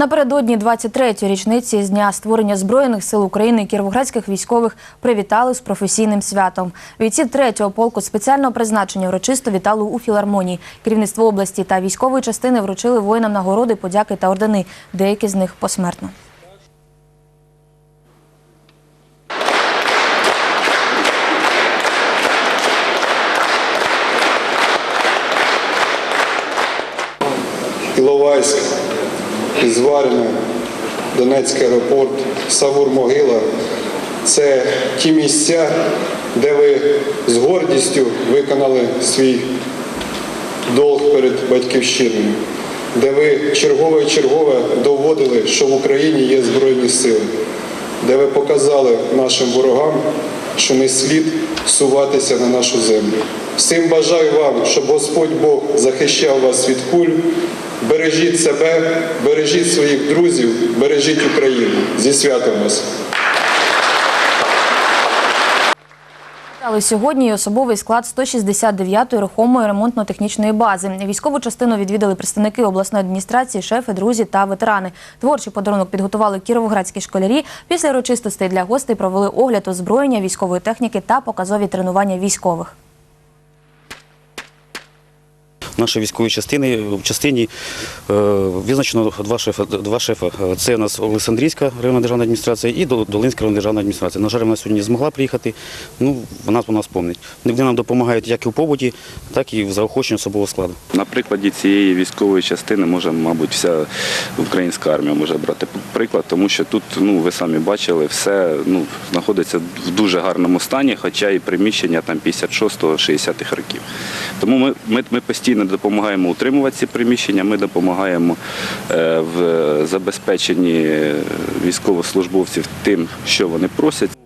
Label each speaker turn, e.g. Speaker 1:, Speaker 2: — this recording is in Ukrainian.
Speaker 1: Напередодні 23-ї річниці з дня створення збройних сил України кіровоградських військових привітали з професійним святом. Бійці 3-го полку спеціального призначення урочисто вітали у філармонії. Керівництво області та військової частини вручили воїнам нагороди, подяки та ордени. Деякі з них посмертно.
Speaker 2: Іловайськ, Ізварина, Донецький аеропорт, Савур-Могила це ті місця, де ви з гордістю виконали свій долг перед батьківщиною, де ви чергове і чергове доводили, що в Україні є Збройні сили, де ви показали нашим ворогам, що не слід суватися на нашу землю. Всім бажаю вам, щоб Господь Бог захищав вас від куль. Бережіть себе, бережіть своїх друзів, бережіть Україну. Зі святом вас!
Speaker 1: Але сьогодні особовий склад 169-ї рухомої ремонтно-технічної бази. Військову частину відвідали представники обласної адміністрації, шефи, друзі та ветерани. Творчий подарунок підготували кіровоградські школярі. Після урочистостей для гостей провели огляд озброєння, військової техніки та показові тренування військових.
Speaker 3: Наші військові частини в частині е, визначено два шефи. Два шефи. Це у нас Олександрійська районна державна адміністрація і Долинська районна державна адміністрація. На жаль, вона сьогодні не змогла приїхати. Ну, вона вона спомнить. Вони нам допомагають як і в побуті, так і в заохоченні особового складу.
Speaker 4: На прикладі цієї військової частини може, мабуть, вся українська армія може брати приклад, тому що тут, ну ви самі бачили, все ну, знаходиться в дуже гарному стані, хоча і приміщення там 56-60-х років. Тому ми, ми, ми постійно допомагаємо утримувати ці приміщення, ми допомагаємо е, в забезпеченні військовослужбовців тим, що вони просять.